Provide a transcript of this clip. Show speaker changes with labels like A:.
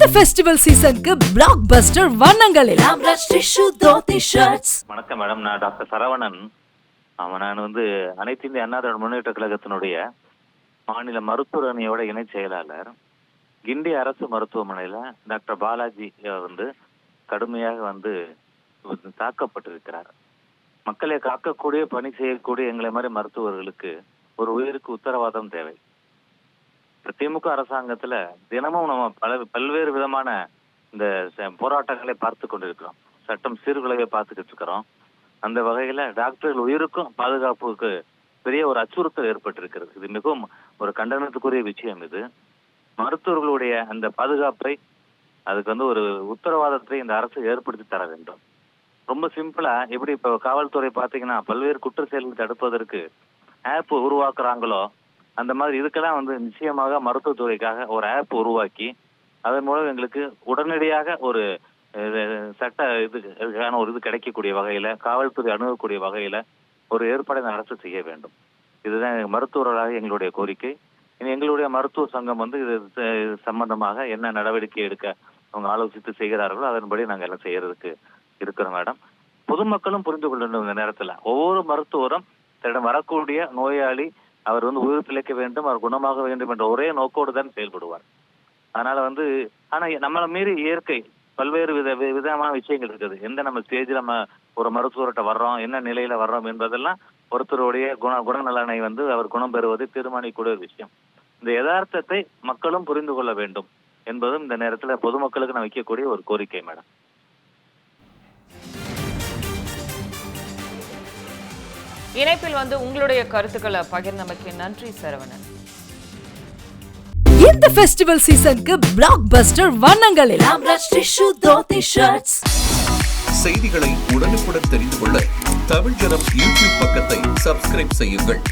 A: இந்த ஃபெஸ்டிவல் சீசனுக்கு பிளாக் பஸ்டர் வண்ணங்களில்
B: வணக்கம் மேடம் நான் டாக்டர் சரவணன். அவன் நான் வந்து அனைத்து இந்திய அண்ணா திராவிட முன்னேற்ற கழகத்தினுடைய மாநில மருத்துவர் அணியோட இணை செயலாளர். கிண்டி அரசு மருத்துவமனையில டாக்டர் பாலாஜி வந்து கடுமையாக வந்து தாக்கப்பட்டிருக்கிறார். மக்களை காக்கக்கூடிய பணி செய்யக்கூடிய எங்களை மாதிரி மருத்துவர்களுக்கு ஒரு உயிருக்கு உத்தரவாதம் தேவை. திமுக அரசாங்கத்துல தினமும் நம்ம பல பல்வேறு விதமான இந்த போராட்டங்களை பார்த்து கொண்டிருக்கிறோம். சட்டம் சீர்குலைவை பார்த்துக்கிட்டு இருக்கிறோம். அந்த வகையில டாக்டர்கள் உயிருக்கும் பாதுகாப்புக்கு பெரிய ஒரு அச்சுறுத்தல் ஏற்பட்டிருக்கிறது. இது மிகவும் ஒரு கண்டனத்துக்குரிய விஷயம் இது. மருத்துவர்களுடைய அந்த பாதுகாப்பை அதுக்கு வந்து ஒரு உத்தரவாதத்தை இந்த அரசு ஏற்படுத்தி தர வேண்டும். ரொம்ப சிம்பிளா எப்படி இப்போ காவல்துறை பாத்தீங்கன்னா பல்வேறு குற்ற செயல்களை தடுப்பதற்கு ஆப் உருவாக்குறாங்களோ அந்த மாதிரி இதுக்கெல்லாம் வந்து நிச்சயமாக மருத்துவத்துறைக்காக ஒரு ஆப் உருவாக்கி அதன் மூலம் எங்களுக்கு உடனடியாக ஒரு சட்ட இதுக்கான ஒரு இது கிடைக்கக்கூடிய வகையில காவல்துறை அணுகக்கூடிய வகையில ஒரு ஏற்பாடை இந்த அரசு செய்ய வேண்டும். இதுதான் மருத்துவர்களாக எங்களுடைய கோரிக்கை. இனி எங்களுடைய மருத்துவ சங்கம் வந்து இது சம்பந்தமாக என்ன நடவடிக்கை எடுக்க அவங்க ஆலோசித்து செய்கிறார்களோ அதன்படி நாங்கள் எல்லாம் செய்யறதுக்கு இருக்கிறோம் மேடம். பொதுமக்களும் புரிந்து கொள்ள இந்த நேரத்தில். ஒவ்வொரு மருத்துவரும் தன்னிடம் வரக்கூடிய நோயாளி அவர் வந்து உயிர் பிழைக்க வேண்டும் அவர் குணமாக வேண்டும் என்ற ஒரே நோக்கோடு தான் செயல்படுவார். அதனால வந்து ஆனா நம்மளை மீறி இயற்கை பல்வேறு வித விதமான விஷயங்கள் இருக்குது. எந்த நம்ம ஸ்டேஜ்ல நம்ம ஒரு மருத்துவர்கிட்ட வர்றோம் என்ன நிலையில வர்றோம் என்பதெல்லாம் ஒருத்தருடைய குண குணநலனை வந்து அவர் குணம் பெறுவதை தீர்மானிக்கக்கூடிய ஒரு விஷயம். இந்த யதார்த்தத்தை மக்களும் புரிந்து கொள்ள வேண்டும் என்பதும் இந்த நேரத்துல பொதுமக்களுக்கு நான் வைக்கக்கூடிய ஒரு கோரிக்கை மேடம்.
C: இணைப்பில் வந்து உங்களுடைய கருத்துக்களை பகிர்ந்தமைக்கு நன்றி சரவணன்.
A: இந்த ஃபெஸ்டிவல் சீசனுக்கு பிளாக் பஸ்டர் ஷர்ட்ஸ்
D: செய்திகளை உடனுக்குடன் தெரிந்து கொள்ள தமிழ் ஜனம் யூடியூப் பக்கத்தை சப்ஸ்கிரைப் செய்யுங்கள்.